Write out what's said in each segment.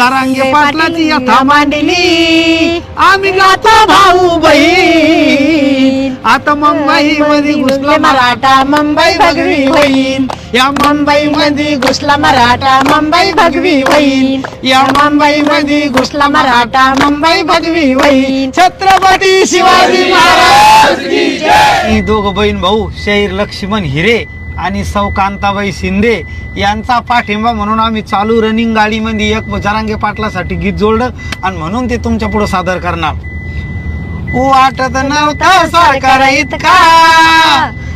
जरांगे पाटलाची यथा मांडली. आम्ही गातो भाऊ बहीण. आता मुंबई मध्ये घुसला मराठा मुंबई भगवी होईल या मुंबई मध्ये घुसला मराठा मुंबई भगवी होईल या मुंबई मध्ये घुसला मराठा मुंबई भगवी होईल छत्रपती शिवाजी महाराज ही दोघ बहीण भाऊ शहीर लक्ष्मण हिरे. आणि सौ कांताबाई शिंदे यांचा पाठिंबा म्हणून आम्ही चालू रनिंग गाडीमध्ये एक जरांगे पाटलासाठी गीत जोडलं आणि म्हणून ते तुमच्यापुढे सादर करणार. वाटत नव्हता सरकार इतका.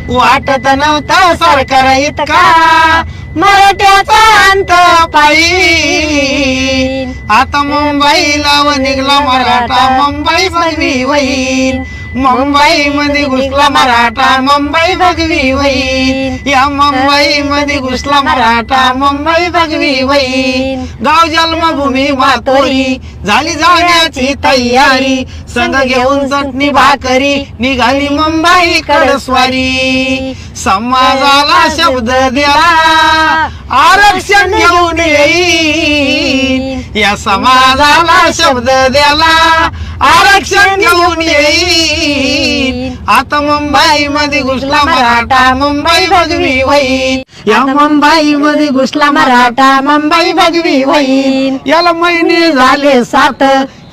वाटत नव्हता सरकार इतका. मराठ्याचा अंत पायी. आता मुंबईला व निघला मराठा. मुंबई भगवी होईल मुंबई मध्ये घुसला मराठा मुंबई भगवी होईल या मुंबई मध्ये घुसला मराठा मुंबई भगवी वई गाव जन्मभूमी मातोरी झाली जाण्याची तयारी. संघ घेऊन चटणी भाकरी निघाली मुंबई कडस्वारी समाजाला शब्द दिला आरक्षण घेऊन येईल. या समाजाला शब्द द्याला आरक्षण घेऊन येईल आता मुंबई मध्ये घुसला मराठा. मुंबई भगवी होईल या मुंबई मध्ये घुसला मराठा मुंबई भगवी होईल याला महिने झाले सात.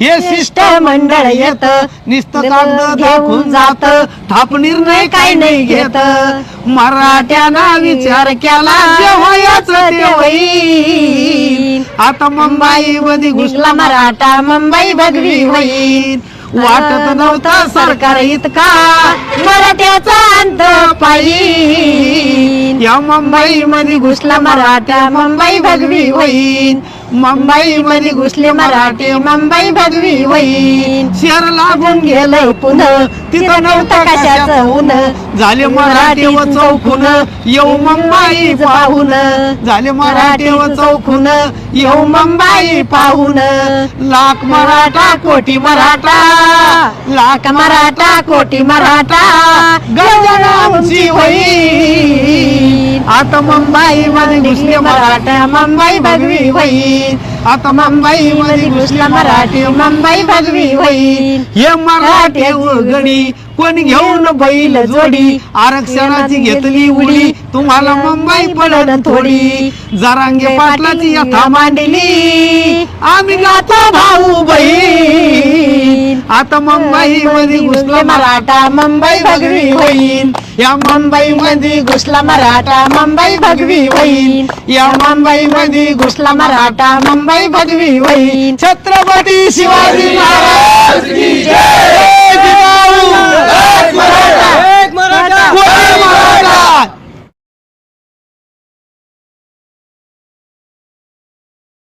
हे शिष्ट मंडळ येत नुसतं कागद घेऊन जात. थाप निर्णय काय नाही घेत. मराठ्याना विचार केला आता मुंबई मध्ये घुसला मराठा मुंबई भगवी होईल. वाटत नव्हतं सरकार इतका. मराठ्याचा अंत पाहिजे या मुंबई मध्ये घुसला मराठा मुंबई भगवी होईल. मुंबई मध्ये घुसले मराठे मुंबई भगवी होईल शहर लागून गेलं पुन्हा तिथं नव्हतं कशाचं ऊन. झाले मराठे व चौकून येऊ मुंबई पाहून. झाले मराठे व चौकून येऊ मुंबई पाहून. लाख मराठा कोटी मराठा. लाख मराठा कोटी मराठा. गर्जना उंची होईल आता मुंबई मध्ये घुसले मराठा मुंबई भगवी होईल आता मुंबई मध्ये घुसला मराठी मुंबई भगवी होईल. हे मराठे उघडी कोणी घेऊन बैल जोडी आरक्षणाची घेतली उडी तुम्हाला मुंबई पडल थोडी. जरांगे पाटलाची यथा मांडली. आम्ही गातो भाऊ बहीण. आता मुंबई मध्ये घुसला मराठा मुंबई भगवी होईल. या मुंबई मध्ये घुसला मराठा मुंबई भगवी होईल. या मुंबई मध्ये घुसला मराठा मुंबई भगवी वही छत्रपती शिवाजी महाराज.